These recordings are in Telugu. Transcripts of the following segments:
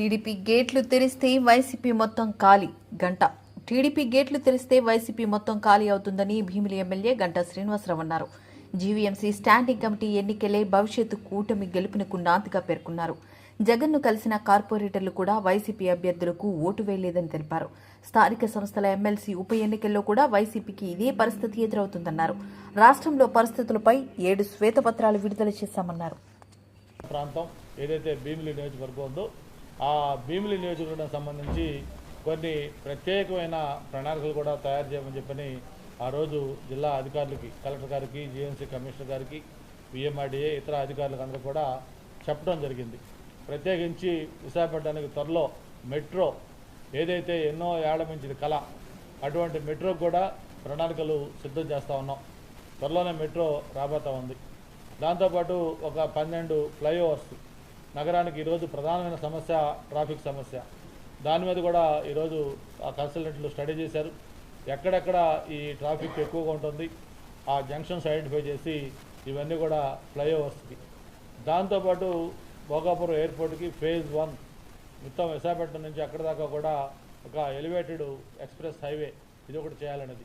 టీడీపీ గేట్లు తెరిస్తే వైసీపీ మొత్తం ఖాళీ. గంట. టీడీపీ గేట్లు తెరిస్తే వైసీపీ మొత్తం ఖాళీ అవుతుందని భీమిలి ఎమ్మెల్యే గంటా శ్రీనివాసరావు అన్నారు. జీవీఎంసీ స్టాండింగ్ కమిటీ ఎన్నికలే భవిష్యత్తు కూటమి గెలుపునకు నాందిగా పేర్కొన్నారు. జగన్ను కలిసిన కార్పొరేటర్లు కూడా వైసీపీ అభ్యర్థులకు ఓటు వేయలేదని తెలిపారు. స్థానిక సంస్థల ఎమ్మెల్సీ ఉప ఎన్నికల్లో కూడా వైసీపీకి ఇదే పరిస్థితి ఎదురవుతుందన్నారు. రాష్ట్రంలో పరిస్థితులపై ఏడు శ్వేతపత్రాలు విడుదల చేశామన్నారు. ప్రాంతం ఏదైతే భీమిలి నియోజకవర్గం ఉందో ఆ భీమిలి నియోజకవర్గం సంబంధించి కొన్ని ప్రత్యేకమైన ప్రణాళికలు కూడా తయారు చేయమని చెప్పని ఆ రోజు జిల్లా అధికారులకి కలెక్టర్ గారికి జీఎంసీ కమిషనర్ గారికి విఎంఆర్డీఏ ఇతర అధికారులకు అందరూ కూడా చెప్పడం జరిగింది. ప్రత్యేకించి విశాఖపట్నానికి త్వరలో మెట్రో ఏదైతే ఎన్నో ఏళ్ళ కళ అటువంటి మెట్రోకు కూడా ప్రణాళికలు సిద్ధం చేస్తూ ఉన్నాం. త్వరలోనే మెట్రో రాబోతా ఉంది. దాంతోపాటు ఒక పన్నెండు ఫ్లైఓవర్స్ నగరానికి ఈరోజు ప్రధానమైన సమస్య ట్రాఫిక్ సమస్య. దాని మీద కూడా ఈరోజు ఆ కన్సల్టెంట్లు స్టడీ చేశారు. ఎక్కడెక్కడ ఈ ట్రాఫిక్ ఎక్కువగా ఉంటుంది ఆ జంక్షన్స్ ఐడెంటిఫై చేసి ఇవన్నీ కూడా ఫ్లైఓవర్స్కి. దాంతోపాటు భోగాపురం ఎయిర్పోర్ట్కి ఫేజ్ వన్ మొత్తం విశాఖపట్నం నుంచి అక్కడ దాకా కూడా ఒక ఎలివేటెడ్ ఎక్స్ప్రెస్ హైవే ఇది ఒకటి చేయాలనేది.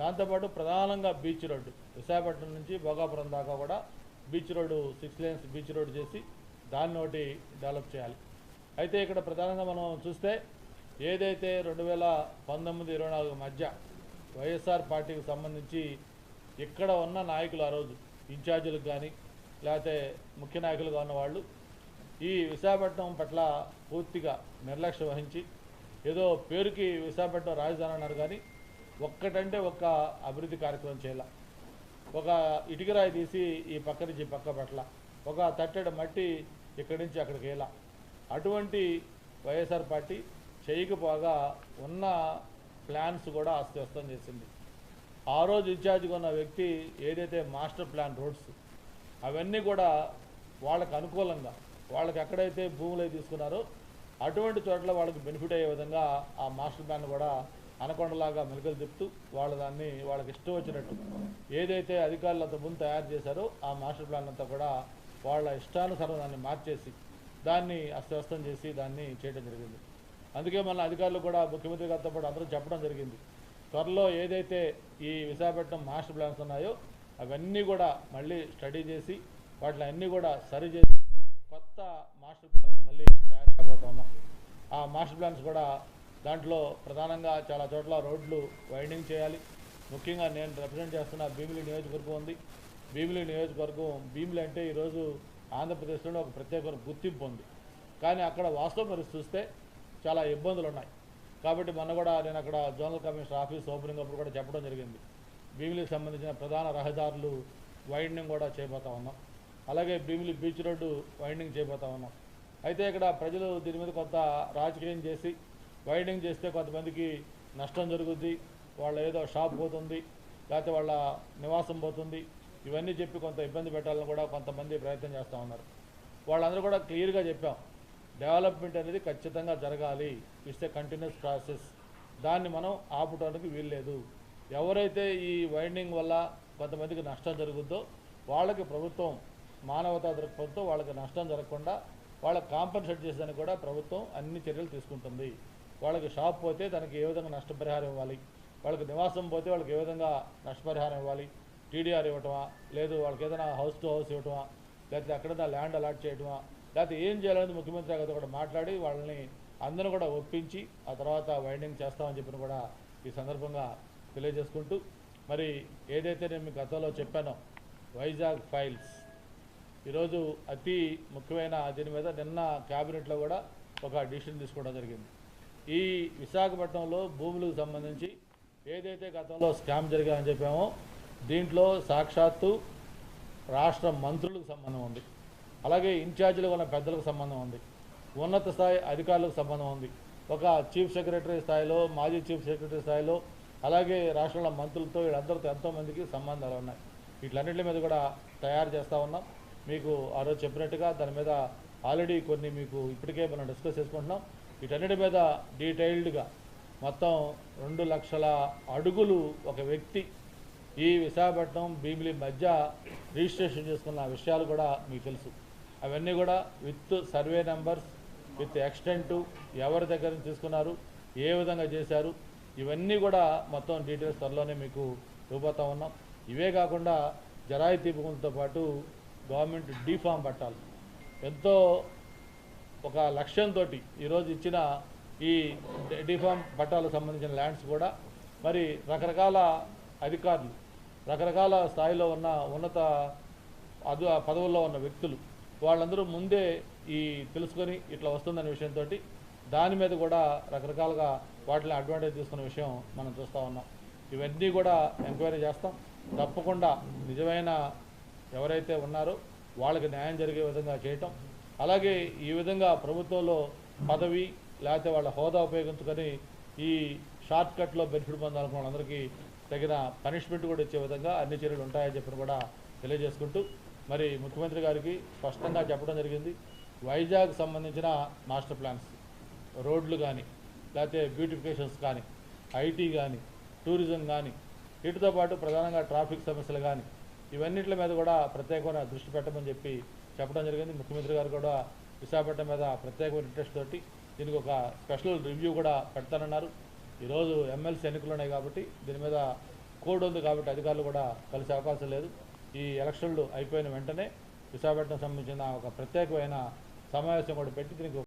దాంతోపాటు ప్రధానంగా బీచ్ రోడ్డు విశాఖపట్నం నుంచి భోగాపురం దాకా కూడా beach road six lanes beach road చేసి దాన్ని ఒకటి డెవలప్ చేయాలి. అయితే ఇక్కడ ప్రధానంగా మనం చూస్తే ఏదైతే రెండు వేల పంతొమ్మిది ఇరవై నాలుగు మధ్య వైఎస్ఆర్ పార్టీకి సంబంధించి ఇక్కడ ఉన్న నాయకులు ఆ రోజు ఇన్ఛార్జీలకు కానీ లేకపోతే ముఖ్య నాయకులుగా ఉన్న వాళ్ళు ఈ విశాఖపట్నం పట్ల పూర్తిగా నిర్లక్ష్యం వహించి ఏదో పేరుకి విశాఖపట్నం రాజధాని అన్నారు కానీ ఒక్కటంటే ఒక్క అభివృద్ధి కార్యక్రమం చేయాల. ఒక ఇటుకరాయి తీసి ఈ పక్క నుంచి పక్క పట్ల ఒక తట్టెడ మట్టి ఇక్కడి నుంచి అక్కడికి వేయాల అటువంటి వైఎస్ఆర్ పార్టీ చేయకపోగా ఉన్న ప్లాన్స్ కూడా అస్తవ్యస్తం చేసింది. ఆ రోజు ఇన్ఛార్జ్గా ఉన్న వ్యక్తి ఏదైతే మాస్టర్ ప్లాన్ రోడ్స్ అవన్నీ కూడా వాళ్ళకు అనుకూలంగా వాళ్ళకి ఎక్కడైతే భూములు తీసుకున్నారో అటువంటి చోట్ల వాళ్ళకి బెనిఫిట్ అయ్యే విధంగా ఆ మాస్టర్ ప్లాన్ కూడా అనకొండలాగా మెలకలు తిప్పుతూ వాళ్ళ దాన్ని వాళ్ళకి ఇష్టం వచ్చినట్టు ఏదైతే అధికారులు అంతకుముందు తయారు చేశారో ఆ మాస్టర్ ప్లాన్ అంతా కూడా వాళ్ళ ఇష్టానుసారం దాన్ని మార్చేసి దాన్ని అస్తవ్యస్తం చేసి దాన్ని చేయడం జరిగింది. అందుకే మన అధికారులు కూడా ముఖ్యమంత్రి గారితో పాటు అందరూ చెప్పడం జరిగింది. త్వరలో ఏదైతే ఈ విశాఖపట్నం మాస్టర్ ప్లాన్స్ ఉన్నాయో అవన్నీ కూడా మళ్ళీ స్టడీ చేసి వాటిని అన్నీ కూడా సరి చేసి కొత్త మాస్టర్ ప్లాన్స్ మళ్ళీ తయారు చేయబోతా ఉన్నాం. ఆ మాస్టర్ ప్లాన్స్ కూడా దాంట్లో ప్రధానంగా చాలా చోట్ల రోడ్లు వైండింగ్ చేయాలి. ముఖ్యంగా నేను రిప్రజెంట్ చేస్తున్న భీమిలి నియోజకవర్గం ఉంది. భీమిలి నియోజకవర్గం భీమిలి అంటే ఈరోజు ఆంధ్రప్రదేశ్లోనే ఒక ప్రత్యేకమైన గుర్తింపు ఉంది. కానీ అక్కడ వాస్తవ పరిస్థితి చూస్తే చాలా ఇబ్బందులు ఉన్నాయి. కాబట్టి మొన్న కూడా నేను అక్కడ జోనల్ కమిషనర్ ఆఫీస్ ఓపెనింగ్ అప్పుడు కూడా చెప్పడం జరిగింది. భీమిలికి సంబంధించిన ప్రధాన రహదారులు వైండింగ్ కూడా చేయబోతా ఉన్నాం. అలాగే భీమిలి బీచ్ రోడ్డు వైండింగ్ చేయబోతా ఉన్నాం. అయితే ఇక్కడ ప్రజలు దీని మీద కొంత రాజకీయం చేసి వైండింగ్ చేస్తే కొంతమందికి నష్టం జరుగుద్ది వాళ్ళ ఏదో షాప్ పోతుంది లేకపోతే వాళ్ళ నివాసం పోతుంది ఇవన్నీ చెప్పి కొంత ఇబ్బంది పెట్టాలని కూడా కొంతమంది ప్రయత్నం చేస్తూ ఉన్నారు. వాళ్ళందరూ కూడా క్లియర్గా చెప్పాం. డెవలప్మెంట్ అనేది ఖచ్చితంగా జరగాలి. ఇస్తే కంటిన్యూస్ ప్రాసెస్ దాన్ని మనం ఆపడానికి వీల్లేదు. ఎవరైతే ఈ వైండింగ్ వల్ల కొంతమందికి నష్టం జరుగుద్దో వాళ్ళకి ప్రభుత్వం మానవతా దృక్పథంతో వాళ్ళకి నష్టం జరగకుండా వాళ్ళకి కాంపన్సేట్ చేసేదానికి కూడా ప్రభుత్వం అన్ని చర్యలు తీసుకుంటుంది. వాళ్ళకి షాప్ పోతే దానికి ఏ విధంగా నష్టపరిహారం ఇవ్వాలి? వాళ్ళకి నివాసం పోతే వాళ్ళకి ఏ విధంగా నష్టపరిహారం ఇవ్వాలి? టీడీఆర్ ఇవ్వటమా? లేదు వాళ్ళకి ఏదైనా హౌస్ టు హౌస్ ఇవ్వటమా? లేకపోతే ఎక్కడైనా ల్యాండ్ అలాట్ చేయటమా? లేకపోతే ఏం చేయాలనేది ముఖ్యమంత్రి గారితో కూడా మాట్లాడి వాళ్ళని అందరూ కూడా ఒప్పించి ఆ తర్వాత వైండింగ్ చేస్తామని చెప్పిన కూడా ఈ సందర్భంగా తెలియజేసుకుంటూ మరి ఏదైతే నేను మీకు గతంలో చెప్పానో వైజాగ్ ఫైల్స్ ఈరోజు అతి ముఖ్యమైన దీని మీద నిన్న క్యాబినెట్లో కూడా ఒక డిసిషన్ తీసుకోవడం జరిగింది. ఈ విశాఖపట్నంలో భూములకు సంబంధించి ఏదైతే గతంలో స్కామ్ జరిగాయని చెప్పామో దీంట్లో సాక్షాత్తు రాష్ట్ర మంత్రులకు సంబంధం ఉంది. అలాగే ఇన్ఛార్జీలు ఉన్న పెద్దలకు సంబంధం ఉంది. ఉన్నత స్థాయి అధికారులకు సంబంధం ఉంది. ఒక చీఫ్ సెక్రటరీ స్థాయిలో మాజీ చీఫ్ సెక్రటరీ స్థాయిలో అలాగే రాష్ట్రంలో మంత్రులతో వీళ్ళందరితో ఎంతోమందికి సంబంధాలు ఉన్నాయి. వీటిలన్నింటి మీద కూడా తయారు చేస్తూ ఉన్నాం. మీకు ఆ రోజు చెప్పినట్టుగా దాని మీద ఆల్రెడీ కొన్ని మీకు ఇప్పటికే మనం డిస్కస్ చేసుకుంటున్నాం. వీటన్నిటి మీద డీటెయిల్డ్గా మొత్తం రెండు లక్షల అడుగులు ఒక వ్యక్తి ఈ విశాఖపట్నం భీమిలి మధ్య రిజిస్ట్రేషన్ చేసుకున్న విషయాలు కూడా మీకు తెలుసు. అవన్నీ కూడా with survey numbers with extent ఎవరి దగ్గర నుంచి తీసుకున్నారు ఏ విధంగా చేశారు ఇవన్నీ కూడా మొత్తం డీటెయిల్స్ త్వరలోనే మీకు ఇవ్వబోతా ఉన్నాం. ఇవే కాకుండా జరాయి తీపుకుంతో పాటు గవర్నమెంట్ డీఫామ్ పట్టాలి. ఎంతో ఒక లక్ష్యంతో ఈరోజు ఇచ్చిన ఈ డిఫామ్ పట్టాలకు సంబంధించిన ల్యాండ్స్ కూడా మరి రకరకాల అధికారులు రకరకాల స్థాయిలో ఉన్న ఉన్నత అదు పదవుల్లో ఉన్న వ్యక్తులు వాళ్ళందరూ ముందే ఈ తెలుసుకొని ఇట్లా వస్తుందనే విషయంతో దాని మీద కూడా రకరకాలుగా వాటిని అడ్వాంటేజ్ తీసుకున్న విషయం మనం చూస్తూ ఉన్నాం. ఇవన్నీ కూడా ఎంక్వైరీ చేస్తాం. తప్పకుండా నిజమైన ఎవరైతే ఉన్నారో వాళ్ళకి న్యాయం జరిగే విధంగా చేయటం. అలాగే ఈ విధంగా ప్రభుత్వంలో పదవి లేకపోతే వాళ్ళ హోదా ఉపయోగించుకొని ఈ షార్ట్ కట్లో బెనిఫిట్ పొందాలనుకున్న వాళ్ళందరికీ తగిన పనిష్మెంట్ కూడా ఇచ్చే విధంగా అన్ని చర్యలు ఉంటాయని చెప్పి కూడా తెలియజేసుకుంటూ మరి ముఖ్యమంత్రి గారికి స్పష్టంగా చెప్పడం జరిగింది. వైజాగ్ సంబంధించిన మాస్టర్ ప్లాన్స్ రోడ్లు కానీ లేకపోతే బ్యూటిఫికేషన్స్ కానీ ఐటీ కానీ టూరిజం కానీ వీటితో పాటు ప్రధానంగా ట్రాఫిక్ సమస్యలు కానీ ఇవన్నిటి మీద కూడా ప్రత్యేకమైన దృష్టి పెట్టమని చెప్పి చెప్పడం జరిగింది. ముఖ్యమంత్రి గారు కూడా విశాఖపట్నం మీద ప్రత్యేకమైన ఇంట్రెస్ట్ తోటి దీనికి ఒక స్పెషల్ రివ్యూ కూడా పెడతానన్నారు. ఈరోజు ఎమ్మెల్సీ ఎన్నికలు ఉన్నాయి కాబట్టి దీని మీద కోడ్ ఉంది కాబట్టి అధికారులు కూడా కలిసే అవకాశం లేదు. ఈ ఎలక్షన్లు అయిపోయిన వెంటనే విశాఖపట్నం సంబంధించిన ఒక ప్రత్యేకమైన సమావేశం కూడా పెట్టి దీనికి